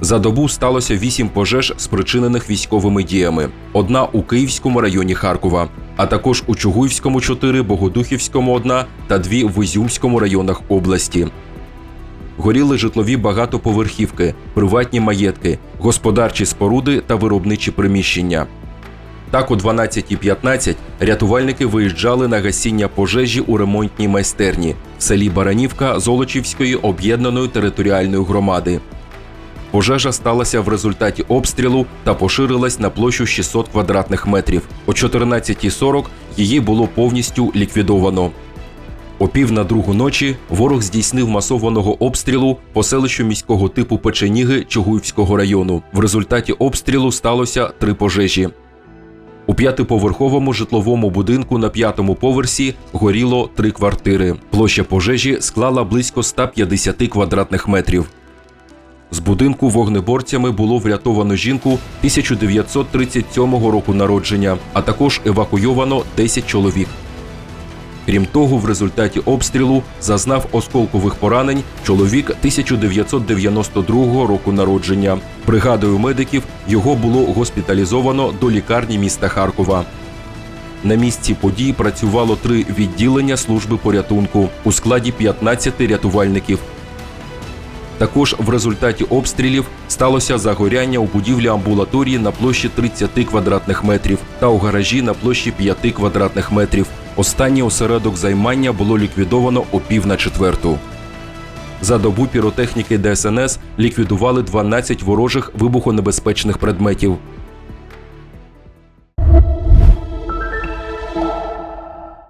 За добу сталося вісім пожеж, спричинених військовими діями. Одна у Київському районі Харкова, а також у Чугуївському 4, Богодухівському 1 та дві в Ізюмському районах області. Горіли житлові багатоповерхівки, приватні маєтки, господарчі споруди та виробничі приміщення. Так, о 12.15 рятувальники виїжджали на гасіння пожежі у ремонтній майстерні в селі Баранівка Золочівської об'єднаної територіальної громади. Пожежа сталася в результаті обстрілу та поширилась на площу 600 квадратних метрів. О 14.40 її було повністю ліквідовано. О пів на другу ночі ворог здійснив масованого обстрілу по селищу міського типу Печеніги Чугуївського району. В результаті обстрілу сталося три пожежі. У п'ятиповерховому житловому будинку на п'ятому поверсі горіло три квартири. Площа пожежі склала близько 150 квадратних метрів. З будинку вогнеборцями було врятовано жінку 1937 року народження, а також евакуйовано 10 чоловік. Крім того, в результаті обстрілу зазнав осколкових поранень чоловік 1992 року народження. Бригадою медиків його було госпіталізовано до лікарні міста Харкова. На місці подій працювало три відділення служби порятунку у складі 15 рятувальників. Також в результаті обстрілів сталося загоряння у будівлі амбулаторії на площі 30 квадратних метрів та у гаражі на площі 5 квадратних метрів. Останній осередок займання було ліквідовано о пів на четверту. За добу піротехніки ДСНС ліквідували 12 ворожих вибухонебезпечних предметів.